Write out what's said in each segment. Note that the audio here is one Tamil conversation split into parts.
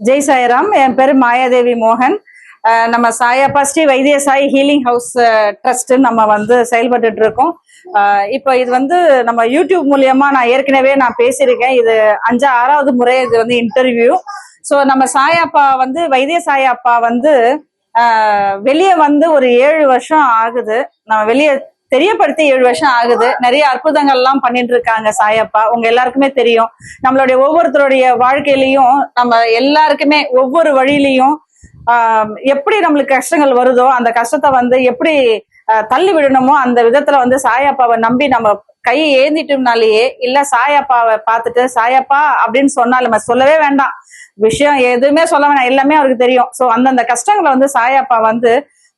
ஜெய் சாய்ராம் என் பேர் மாயாதேவி மோகன். நம்ம சாயா ஸ்ரீ வைத்திய சாய் ஹீலிங் ஹவுஸ் ட்ரஸ்ட் நம்ம வந்து செயல்பட்டுட்டு இருக்கோம். இப்போ இது வந்து நம்ம யூடியூப் மூலியமா நான் ஏற்கனவே நான் பேசியிருக்கேன். இது அஞ்சா ஆறாவது முறை இது வந்து இன்டர்வியூ ஸோ நம்ம சாயாப்பா வந்து வைத்திய சாயாப்பா வந்து வெளியே வந்து ஒரு ஏழு வருஷம் ஆகுது. நம்ம வெளியே தெரியப்படுத்தி ஏழு வருஷம் ஆகுது. நிறைய அற்புதங்கள்லாம் பண்ணிட்டு இருக்காங்க சாயப்பா. உங்க எல்லாருக்குமே தெரியும். நம்மளுடைய ஒவ்வொருத்தருடைய வாழ்க்கையிலையும் நம்ம எல்லாருக்குமே ஒவ்வொரு வழியிலையும் எப்படி நம்மளுக்கு கஷ்டங்கள் வருதோ அந்த கஷ்டத்தை வந்து எப்படி தள்ளி விடணுமோ அந்த விதத்துல வந்து சாயப்பாவை நம்பி நம்ம கையை ஏந்திட்டோம்னாலேயே இல்ல சாயப்பாவை பார்த்துட்டு சாயப்பா அப்படின்னு சொன்னாலும் நம்ம சொல்லவே வேண்டாம். விஷயம் எதுவுமே சொல்ல வேணாம். எல்லாமே அவருக்கு தெரியும். சோ அந்தந்த கஷ்டங்களை வந்து சாயப்பா வந்து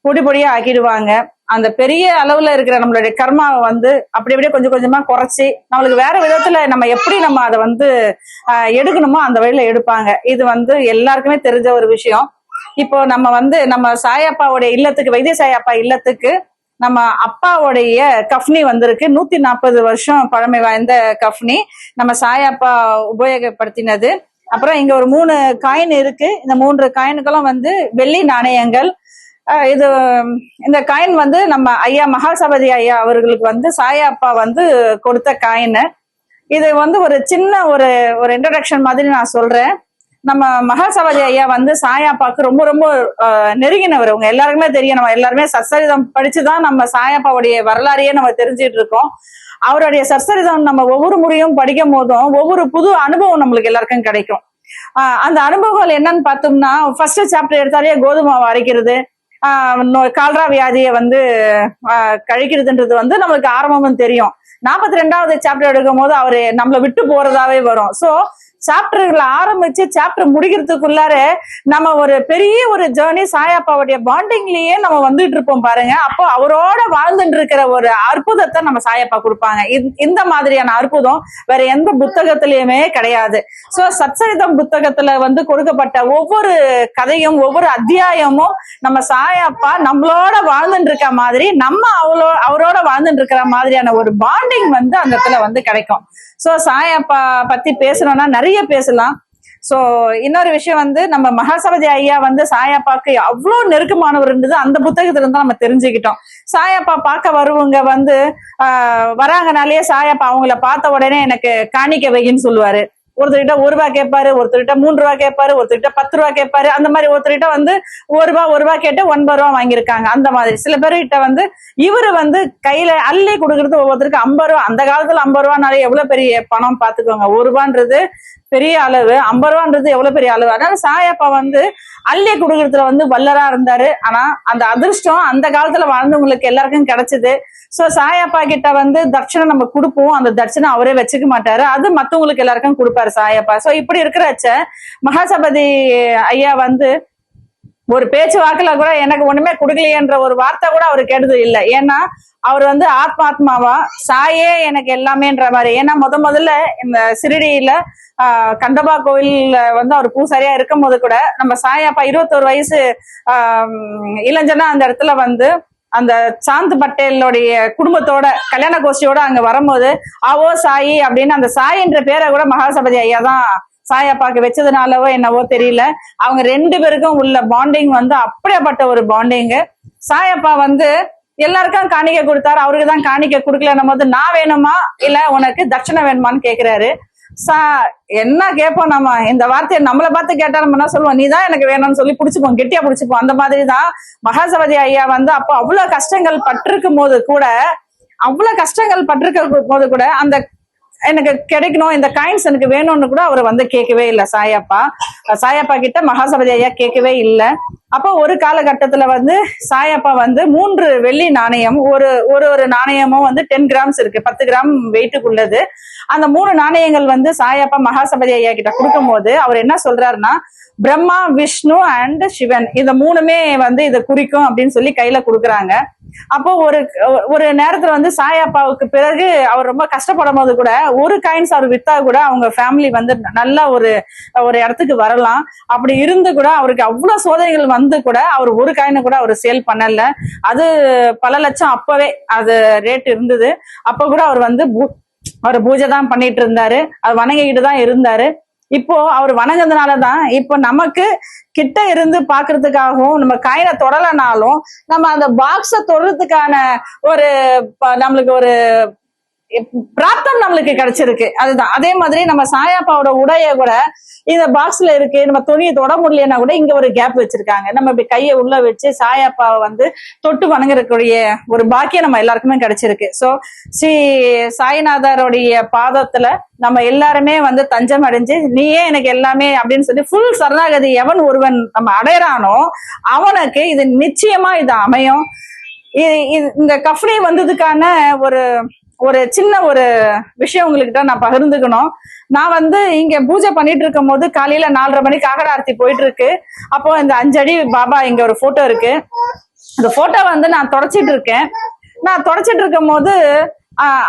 பொடி பொடியா ஆக்கிடுவாங்க. அந்த பெரிய அளவுல இருக்கிற நம்மளுடைய கர்மாவை வந்து அப்படி அப்படியே கொஞ்சம் கொஞ்சமா குறைச்சி நம்மளுக்கு வேற விதத்துல நம்ம எப்படி நம்ம அதை வந்து எடுக்கணுமோ அந்த வழியில எடுப்பாங்க. இது வந்து எல்லாருக்குமே தெரிஞ்ச ஒரு விஷயம். இப்போ நம்ம வந்து நம்ம சாயப்பாவுடைய இல்லத்துக்கு வைத்திய சாயப்பா இல்லத்துக்கு நம்ம அப்பாவுடைய கஃப்னி வந்திருக்கு. நூத்தி நாற்பது வருஷம் பழமை வாய்ந்த கஃப்னி. நம்ம சாயப்பா உபயோகப்படுத்தினது. அப்புறம் இங்க ஒரு மூணு காயின் இருக்கு. இந்த மூன்று காயினுக்கெல்லாம் வந்து வெள்ளி நாணயங்கள் இது இந்த காயின் வந்து நம்ம ஐயா மகாசபதி ஐயா அவர்களுக்கு வந்து சாயாப்பா வந்து கொடுத்த காயின் இது வந்து ஒரு சின்ன ஒரு ஒரு இன்ட்ரடக்ஷன் மாதிரி நான் சொல்றேன். நம்ம மகாசபதி ஐயா வந்து சாயாப்பாக்கு ரொம்ப ரொம்ப நெருங்கினவர். உங்க எல்லாருக்குமே தெரியும். நம்ம எல்லாருமே சச்சரிதம் படிச்சுதான் நம்ம சாயாப்பாவுடைய வரலாறையே நம்ம தெரிஞ்சிட்டு இருக்கோம். அவருடைய சச்சரிதம் நம்ம ஒவ்வொரு முறையும் படிக்கும் போதும் ஒவ்வொரு புது அனுபவம் நம்மளுக்கு எல்லாருக்கும் கிடைக்கும். அந்த அனுபவங்கள் என்னன்னு பார்த்தோம்னா ஃபர்ஸ்ட் சாப்டர் எடுத்தாலே கோதுமை அரைக்கிறது. கால்ரா வியாதியை வந்து கழிக்கிறதுன்றது வந்து நம்மளுக்கு ஆரம்பமும் தெரியும். நாற்பத்தி ரெண்டாவது சாப்டர் எடுக்கும் போது அவரு நம்மளை விட்டு போறதாவே வரும். சோ சாப்டர்களை ஆரம்பிச்சு சாப்டர் முடிக்கிறதுக்குள்ளார நம்ம ஒரு பெரிய ஒரு ஜேர்னி சாயப்பாவுடைய பாண்டிங்லயே நம்ம வந்துட்டு இருப்போம் பாருங்க. அப்போ அவரோட வாழ்ந்துட்டு இருக்கிற ஒரு அற்புதத்தை நம்ம சாயப்பா கொடுப்பாங்க. இந்த- மாதிரியான அற்புதம் வேற எந்த புத்தகத்திலயுமே கிடையாது. சோ சச்சரிதம் புத்தகத்துல வந்து கொடுக்கப்பட்ட ஒவ்வொரு கதையும் ஒவ்வொரு அத்தியாயமும் நம்ம சாயப்பா நம்மளோட வாழ்ந்துட்டு இருக்க மாதிரி நம்ம அவளோ அவரோட வாழ்ந்துட்டு இருக்கிற மாதிரியான ஒரு பாண்டிங் வந்து அந்த இடத்துல வந்து கிடைக்கும். சோ சாயப்பா பத்தி பேசணும்னா நிறைய பேசலாம். சோ இன்னொரு விஷயம் வந்து நம்ம மகாசபதி ஐயா வந்து சாயாப்பாக்கு அவ்வளவு நெருக்கமானவர் இருந்தது. அந்த புத்தகத்துல இருந்தா நம்ம தெரிஞ்சுக்கிட்டோம். சாயாப்பா பார்க்க வருவங்க வந்து ஆஹ் வராங்கனாலேயே சாயாப்பா அவங்கள பார்த்த உடனே எனக்கு காணிக்க வைன்னு சொல்லுவாரு. ஒருத்தர்கிட்ட ஒரு ரூபா கேட்பாரு ஒருத்தர்கிட்ட மூன்று ரூபா கேட்பாரு ஒருத்தர்கிட்ட பத்து ரூபா கேட்பாரு. அந்த மாதிரி ஒருத்தர்கிட்ட வந்து ஒரு ரூபா ஒரு ரூபா கேட்டு ஒன்பது ரூபா வாங்கியிருக்காங்க. அந்த மாதிரி சில பேர்கிட்ட வந்து இவரு வந்து கையில அள்ளி கொடுக்கறது ஒவ்வொருத்தருக்கு ஐம்பது ரூபா. அந்த காலத்துல ஐம்பது ரூபானாலே எவ்வளவு பெரிய பணம் பாத்துக்கோங்க ஒரு ரூபான்றது பெரிய அளவு. ஐம்பது ரூபான்றது எவ்வளவு பெரிய அளவு? அதனால சாயப்பா வந்து அள்ளி கொடுக்கறதுல வந்து வல்லரா இருந்தாரு. ஆனா அந்த அதிர்ஷ்டம் அந்த காலத்துல வாழ்ந்தவங்களுக்கு எல்லாருக்கும் கிடைச்சது. சோ சாயப்பா கிட்ட வந்து தட்சணை நம்ம கொடுப்போம். அந்த தட்சணை அவரே வச்சுக்க மாட்டாரு. அது மத்தவங்களுக்கு எல்லாருக்கும் கொடுப்பாரு சாயப்பா. சோ இப்படி இருக்கிறச்ச மகாசபதி ஐயா வந்து ஒரு பேச்சு வாக்குல கூட எனக்கு ஒண்ணுமே கொடுக்கலையன்ற ஒரு வார்த்தை கூட அவர் கேட்டது இல்லை. ஏன்னா அவர் வந்து ஆத்மாத்மாவா சாயே எனக்கு எல்லாமேன்ற மாதிரி. ஏன்னா முத முதல்ல இந்த சிறுடியில ஆஹ் கண்டபா கோயில்ல வந்து அவர் பூசாரியா இருக்கும் போது கூட நம்ம சாயப்பா இருபத்தோரு வயசு ஆஹ் இளைஞனா அந்த இடத்துல வந்து அந்த சாந்த் பட்டேலுடைய குடும்பத்தோட கல்யாண கோஷ்டியோட அங்க வரும்போது ஆவோ சாயி அப்படின்னு அந்த சாயின்ற பேரை கூட மகாசபதி ஐயா தான் சாயப்பாக்கு வச்சதுனாலவோ என்னவோ தெரியல. அவங்க ரெண்டு பேருக்கும் உள்ள பாண்டிங் வந்து அப்படியேப்பட்ட ஒரு பாண்டிங் சாயப்பா வந்து எல்லாருக்கும் காணிக்கை கொடுத்தாரு. அவருக்கு தான் காணிக்கை கொடுக்கலன்னும் போது நான் வேணுமா? இல்ல உனக்கு தட்சணை வேணுமான்னு கேக்குறாரு. சா என்ன கேட்போம் நம்ம? இந்த வார்த்தையை நம்மளை பார்த்து கேட்டா நம்ம என்ன சொல்லுவோம்? நீ தான் எனக்கு வேணும்னு சொல்லி பிடிச்சிப்போம் கெட்டியா பிடிச்சிப்போம். அந்த மாதிரி தான் மகாசபதி ஐயா வந்து அப்போ அவ்வளவு கஷ்டங்கள் பட்டிருக்கும் போது கூட அவ்வளவு கஷ்டங்கள் பட்டிருக்க போது கூட அந்த எனக்கு கிடைக்கணும் இந்த காயின்ஸ் எனக்கு வேணும்னு கூட அவர் வந்து கேட்கவே இல்லை. சாயப்பா சாயப்பா கிட்ட மகாசபதி ஐயா கேட்கவே இல்லை. அப்போ ஒரு காலகட்டத்துல வந்து சாயப்பா வந்து மூன்று வெள்ளி நாணயம் ஒரு ஒரு ஒரு நாணயமும் வந்து டென் கிராம்ஸ் இருக்கு பத்து கிராம் வெயிட்டுக்கு உள்ளது அந்த மூணு நாணயங்கள் வந்து சாயப்பா மகாசபதி ஐயா கிட்ட கொடுக்கும்போது அவர் என்ன சொல்றாருன்னா பிரம்மா விஷ்ணு அண்ட் சிவன் இந்த மூணுமே வந்து இதை குறிக்கும் அப்படின்னு சொல்லி கையில கொடுக்குறாங்க. அப்போ ஒரு ஒரு நேரத்துல வந்து சாயப்பாவுக்கு பிறகு அவர் ரொம்ப கஷ்டப்படும் போது கூட ஒரு காயின்ஸ் அவர் வித்தா கூட அவங்க ஃபேமிலி வந்து நல்ல ஒரு ஒரு இடத்துக்கு வரலாம். அப்படி இருந்து கூட அவருக்கு அவ்வளவு சோதனைகள் வந்து கூட அவர் ஒரு காயினை கூட அவர் சேல் பண்ணல. அது பல லட்சம் அப்பவே அது ரேட் இருந்தது. அப்ப கூட அவர் வந்து பூ- அவர் பூஜை தான் பண்ணிட்டு இருந்தாரு. அது வணங்கிக்கிட்டு தான் இருந்தாரு. இப்போ அவர் வணங்குறதுனாலதான் இப்போ நமக்கு கிட்ட இருந்து பாக்குறதுக்காகவும் நம்ம காயினை தொடலைனாலும் நம்ம அந்த பாக்ஸை தொடுறதுக்கான ஒரு ப- நம்மளுக்கு ஒரு பிராப்தம் நம்மளுக்கு கிடைச்சிருக்கு. அதுதான். அதே மாதிரி நம்ம சாயாப்பாவோட உடைய கூட இந்த பாக்ஸ்ல இருக்கு. நம்ம துணியை தொட முடியலன்னா கூட இங்க ஒரு கேப் வச்சிருக்காங்க. நம்ம இப்படி கையை உள்ள வச்சு சாயாப்பாவை வந்து தொட்டு வணங்கக்கூடிய ஒரு பாக்கியம் நம்ம எல்லாருக்குமே கிடைச்சிருக்கு. சோ ஸ்ரீ சாய்நாதருடைய பாதத்துல நம்ம எல்லாருமே வந்து தஞ்சம் அடைஞ்சு நீயே எனக்கு எல்லாமே அப்படின்னு சொல்லி ஃபுல் சரணாகதி எவன் ஒருவன் நம்ம அடையறானோ அவனுக்கு இது நிச்சயமா இது அமையும். இது- இது- இந்த கஃப்னி வந்ததுக்கான ஒரு ஒரு சின்ன ஒரு விஷயம் உங்ககிட்ட நான் பகிர்ந்துக்கணும். நான் வந்து இங்க பூஜை பண்ணிட்டு இருக்கும் போது காலையில நாலரை மணிக்கு அகட ஆரத்தி போயிட்டு இருக்கு அப்போ இந்த அஞ்சடி பாபா இங்க ஒரு போட்டோ இருக்கு. அந்த போட்டோ வந்து நான் தொடச்சிட்டு இருக்கேன். நான் தொடச்சிட்டு இருக்கும் போது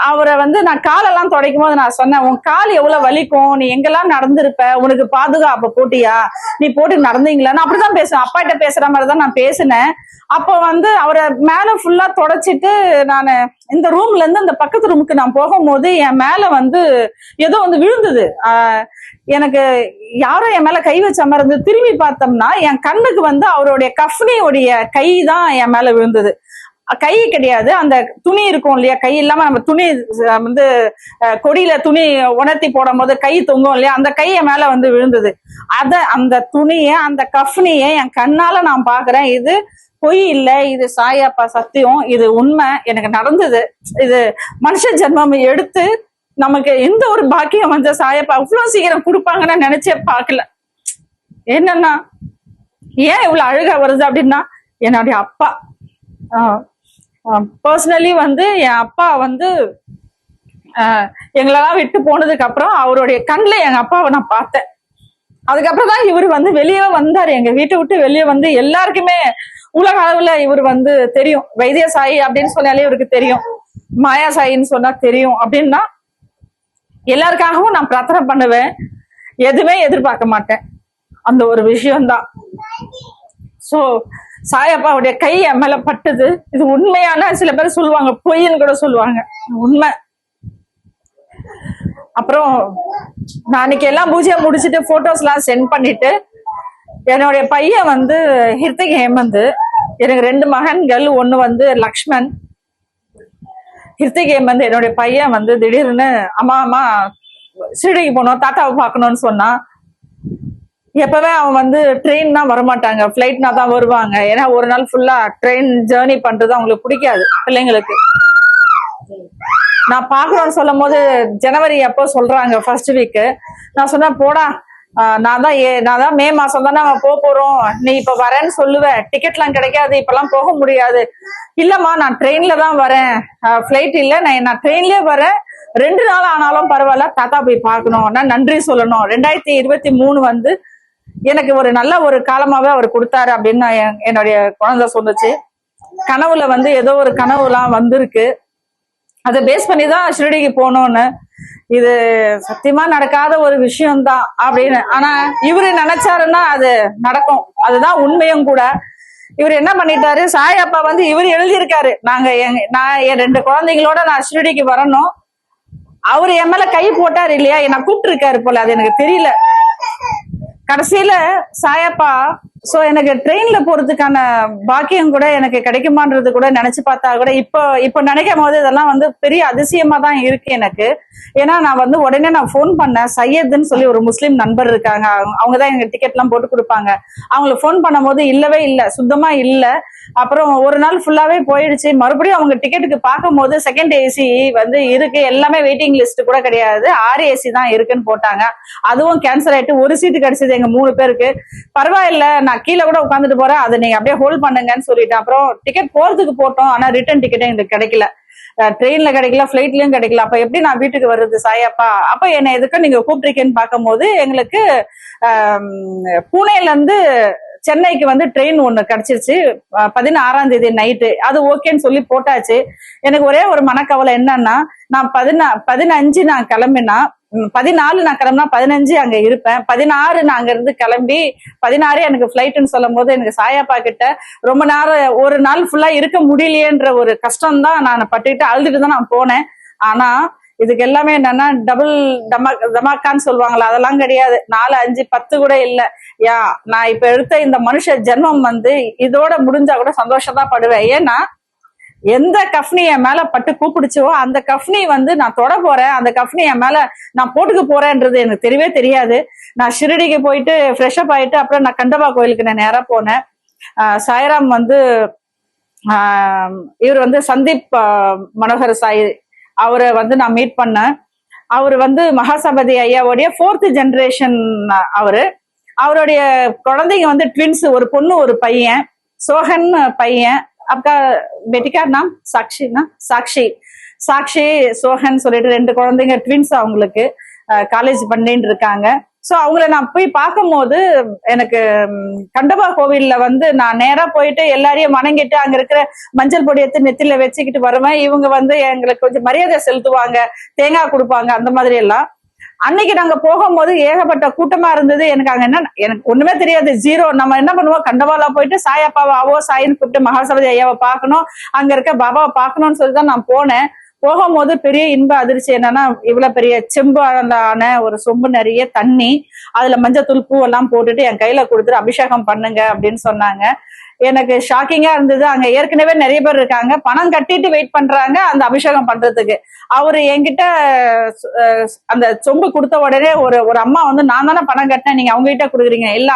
அவரை வந்து நான் காலெல்லாம் துடைக்கும் போது நான் சொன்னேன் உன் கால் எவ்வளவு வலிக்கும்? நீ எங்கெல்லாம் நடந்திருப்ப? உனக்கு பாதுகாப்பு போட்டியா? நீ போட்டு நடந்தீங்களா? நான் அப்படிதான் பேசுவேன். அப்பாட்ட பேசுற மாதிரி தான் நான் பேசினேன். அப்போ வந்து அவரை மேல ஃபுல்லா தொடச்சிட்டு நான் இந்த ரூம்ல இருந்து அந்த பக்கத்து ரூமுக்கு நான் போகும்போது என் மேல வந்து ஏதோ வந்து விழுந்தது. எனக்கு யாரோ என் மேல கை வச்ச மாதிரி இருந்து திரும்பி பார்த்தோம்னா என் கண்ணுக்கு வந்து அவருடைய கஃப்னியோடைய கை தான் என் மேல விழுந்தது. கை கிடையாது. அந்த துணி இருக்கும் இல்லையா? கை இல்லாம நம்ம துணி வந்து கொடியில துணி உணர்த்தி போடும் போது கை தொங்கும் இல்லையா? அந்த கையை மேல வந்து விழுந்தது. அத அந்த துணிய அந்த கஃப்னிய என் கண்ணால நான் பாக்குறேன். இது பொய் இல்ல. இது சாயப்பா சத்தியம். இது உண்மை. எனக்கு நடந்தது. இது மனுஷ ஜென்மம் எடுத்து நமக்கு எந்த ஒரு பாக்கியம் வந்து சாயப்பா அவ்வளவு சீக்கிரம் கொடுப்பாங்கன்னு நினைச்சே பார்க்கல. என்னன்னா ஏன் இவ்வளவு அழுக வருது அப்படின்னா என்னுடைய அப்பா பர்சனலி வந்து என் அப்பா வந்து ஆஹ், எங்களெல்லாம் விட்டு போனதுக்கு அப்புறம் அவருடைய கண்ணில் எங்க அப்பாவை நான் பார்த்தேன். அதுக்கப்புறம் தான் இவர் வந்து வெளியே வந்தார். எங்க வீட்டை விட்டு வெளியே வந்து எல்லாருக்குமே உலக அளவுல இவர் வந்து தெரியும். வைத்திய சாயி அப்படின்னு சொன்னாலே இவருக்கு தெரியும். மாயா சாயின்னு சொன்னா தெரியும் அப்படின்னா எல்லாருக்காகவும் நான் பிரார்த்தனை பண்ணுவேன். எதுவுமே எதிர்பார்க்க மாட்டேன். அந்த ஒரு விஷயம்தான். ஸோ சாயப்பாவுடைய கை என் மேல பட்டது. இது உண்மையான சில பேர் சொல்லுவாங்க பொய்ன்னு கூட சொல்லுவாங்க. உண்மை. அப்புறம் நான் அன்னைக்கு எல்லாம் பூஜையை முடிச்சுட்டு போட்டோஸ் எல்லாம் சென்ட் பண்ணிட்டு என்னுடைய பையன் வந்து ஹிருத்திக் ஹேமந்த் எனக்கு ரெண்டு மகன்கள் ஒன்று வந்து லக்ஷ்மண் ஹிருத்திக் ஹேமந்த் என்னுடைய பையன் வந்து திடீர்னு அம்மா அம்மா சீடைக்கு போனோம் தாத்தாவை பார்க்கணும்னு சொன்னான். எப்பவே அவன் வந்து ட்ரெயின் தான் வரமாட்டாங்க. ஃபிளைட்னா தான் வருவாங்க. ஏன்னா ஒரு நாள் ஃபுல்லா ட்ரெயின் ஜேர்னி பண்றது அவங்களுக்கு பிடிக்காது பிள்ளைங்களுக்கு. நான் பாக்குறோம்னு சொல்லும் போது ஜனவரி அப்போ சொல்றாங்க ஃபர்ஸ்ட் வீக் நான் சொன்னேன் போடா. நான் தான் ஏ நான் தான் மே மாசம் தானே அவன் போக போறோம். நீ இப்ப வரேன்னு சொல்லுவ. டிக்கெட்லாம் கிடைக்காது. இப்பெல்லாம் போக முடியாது. இல்லம்மா நான் ட்ரெயின்ல தான் வரேன். ஃபிளைட் இல்ல. நான் நான் ட்ரெயின்லயே வரேன். ரெண்டு நாள் ஆனாலும் பரவாயில்ல. தாத்தா போய் பார்க்கணும். நான் நன்றி சொல்லணும். ரெண்டாயிரத்தி இருபத்தி மூணு வந்து எனக்கு ஒரு நல்ல ஒரு காலமாவே அவர் கொடுத்தாரு அப்படின்னு என்னுடைய குழந்தை சொன்னுச்சு கனவுல வந்து ஏதோ ஒரு கனவுலாம் வந்திருக்கு. அதை பேஸ் பண்ணி தான் ஷிரடிக்கு போனோம்னு இது சத்தியமா நடக்காத ஒரு விஷயம்தான் அப்படின்னு. ஆனா இவரு நினைச்சாருன்னா அது நடக்கும். அதுதான் உண்மையும் கூட. இவர் என்ன பண்ணிட்டாரு? சாயப்பா வந்து இவர் எழுதியிருக்காரு. நாங்க எங்க நான் என் ரெண்டு குழந்தைங்களோட நான் ஷிரடிக்கு வரணும். அவர் என் மேல கை போட்டாரு இல்லையா? என்ன கூப்பிட்டு இருக்காரு போல. அது எனக்கு தெரியல. கடைசியில சாயப்பா சோ எனக்கு ட்ரெயின்ல போறதுக்கான பாக்கியம் கூட எனக்கு கிடைக்குமான்றது கூட நினைச்சு பார்த்தா கூட இப்போ இப்போ நினைக்கும் போது இதெல்லாம் வந்து பெரிய அதிசயமா தான் இருக்கு எனக்கு. ஏன்னா நான் வந்து உடனே நான் ஃபோன் பண்ணேன். சையதுன்னு சொல்லி ஒரு முஸ்லீம் நண்பர் இருக்காங்க. அவங்க- அவங்க தான் எனக்கு டிக்கெட் எல்லாம் போட்டு கொடுப்பாங்க. அவங்களுக்கு ஃபோன் பண்ணும்போது இல்லவே இல்லை. சுத்தமா இல்லை. அப்புறம் ஒரு நாள் ஃபுல்லாவே போயிடுச்சு. மறுபடியும் அவங்க டிக்கெட்டுக்கு பார்க்கும்போது செகண்ட் ஏசி வந்து இருக்கு. எல்லாமே வெயிட்டிங் லிஸ்ட் கூட கிடையாது. ஆறு ஏசி தான் இருக்குன்னு போட்டாங்க. அதுவும் கேன்சல் ஆயிட்டு ஒரு சீட்டு கிடைச்சது எங்க மூணு பேருக்கு. பரவாயில்ல. நான் கீழே கூட உட்காந்துட்டு போறேன் அதை நீங்க அப்படியே ஹோல்ட் பண்ணுங்கன்னு சொல்லிட்டு அப்புறம் டிக்கெட் போறதுக்கு போட்டோம். ஆனா ரிட்டர்ன் டிக்கெட்டே எங்களுக்கு கிடைக்கல. ட்ரெயின்ல கிடைக்கல ஃபிளைட்லயும் கிடைக்கல. அப்ப எப்படி நான் வீட்டுக்கு வர்றது சாயப்பா? அப்ப என்ன எதுக்கு நீங்க கூப்பிட்டுருக்கேன்னு பார்க்கும்போது எங்களுக்கு பூனேல இருந்து சென்னைக்கு வந்து ட்ரெயின் ஒன்று கிடைச்சிருச்சு. பதினாறாம் தேதி நைட்டு அது ஓகேன்னு சொல்லி போட்டாச்சு. எனக்கு ஒரே ஒரு மனக்கவலை என்னன்னா நான் பதினா பதினஞ்சு நான் கிளம்பினா பதினாலு நான் கிளம்பினா பதினஞ்சு அங்க இருப்பேன். பதினாறு நான் அங்க இருந்து கிளம்பி பதினாறு எனக்கு ஃபிளைட்னு சொல்லும் போது எனக்கு சாயாப்பா கிட்ட ரொம்ப நேரம் ஒரு நாள் ஃபுல்லா இருக்க முடியலையேன்ற ஒரு கஷ்டம் தான் நான் பட்டுக்கிட்டு அழுதுட்டு தான் நான் போனேன். ஆனா இதுக்கு எல்லாமே என்னன்னா டபுள் டமா டமாக்கான்னு சொல்லுவாங்களா அதெல்லாம் கிடையாது. நாலு அஞ்சு பத்து கூட இல்லை. யா நான் இப்ப எடுத்த இந்த மனுஷ ஜென்மம் வந்து இதோட முடிஞ்சா கூட சந்தோஷம் தான் படுவேன். ஏன்னா எந்த கஃப்னி என் மேல பட்டு கூப்பிடுச்சோ அந்த கஃப்னி வந்து நான் தொட போறேன். அந்த கஃப்னி என் மேல நான் போட்டுக்க போறேன்றது எனக்கு தெரியவே தெரியாது. நான் ஷிரடிக்கு போயிட்டு ஃப்ரெஷ் அப் ஆயிட்டு அப்புறம் நான் கண்டபா கோயிலுக்கு நான் நேரா போனேன். ஆஹ் சாய்ராம் வந்து ஆஹ் இவர் வந்து சந்தீப் மனோகர் சாய் அவரை வந்து நான் மீட் பண்ணேன். அவர் வந்து மகாசபதி ஐயாவுடைய ஃபோர்த் ஜென்ரேஷன் அவரு. அவருடைய குழந்தைங்க வந்து ட்வின்ஸ் ஒரு பொண்ணு ஒரு பையன் சோகன் பையன் அப்கா பெட்டிக்கா நாம் சாக்ஷினா சாக்ஷி. சாக்ஷி சோகன் சொல்லிட்டு ரெண்டு குழந்தைங்க ட்வின்ஸ் அவங்களுக்கு காலேஜ் பண்ணிட்டு இருக்காங்க. சோ அவங்கள நான் போய் பார்க்கும்போது எனக்கு கண்டபா கோவில்ல வந்து நான் நேரா போயிட்டு எல்லாரையும் வணங்கிட்டு அங்க இருக்கிற மஞ்சள் பொடி எடுத்து நெத்தில வச்சுக்கிட்டு வருவேன். இவங்க வந்து எங்களுக்கு கொஞ்சம் மரியாதை செலுத்துவாங்க தேங்காய் கொடுப்பாங்க அந்த மாதிரி எல்லாம். அன்னைக்கு நாங்க போகும்போது ஏகப்பட்ட கூட்டமா இருந்தது. எனக்கு அங்க என்ன எனக்கு ஒண்ணுமே தெரியாது. ஜீரோ நம்ம என்ன பண்ணுவோம்? கண்டவாலா போயிட்டு சாயப்பாவை அவோ சாயின்னு கூப்பிட்டு மகாசபதி ஐயாவை பார்க்கணும். அங்க இருக்க பாபாவை பார்க்கணும்னு சொல்லி தான் நான் போனேன். போகும்போது பெரிய இன்ப அதிர்ச்சி என்னன்னா இவ்வளவு பெரிய செம்பான ஒரு சொம்பு நிறைய தண்ணி அதுல மஞ்சத்தூள் பூ எல்லாம் போட்டுட்டு என் கையில கொடுத்துட்டு அபிஷேகம் பண்ணுங்க அப்படின்னு சொன்னாங்க. எனக்கு ஷாக்கிங்கா இருந்தது. அங்க ஏற்கனவே நிறைய பேர் இருக்காங்க. பணம் கட்டிட்டு வெயிட் பண்றாங்க அந்த அபிஷேகம் பண்றதுக்கு. அவரு என்கிட்ட அந்த சொம்பு கொடுத்த உடனே ஒரு ஒரு அம்மா வந்து நான் தானே பணம் கட்டினேன். நீங்க அவங்க கிட்ட கொடுக்குறீங்க. இல்ல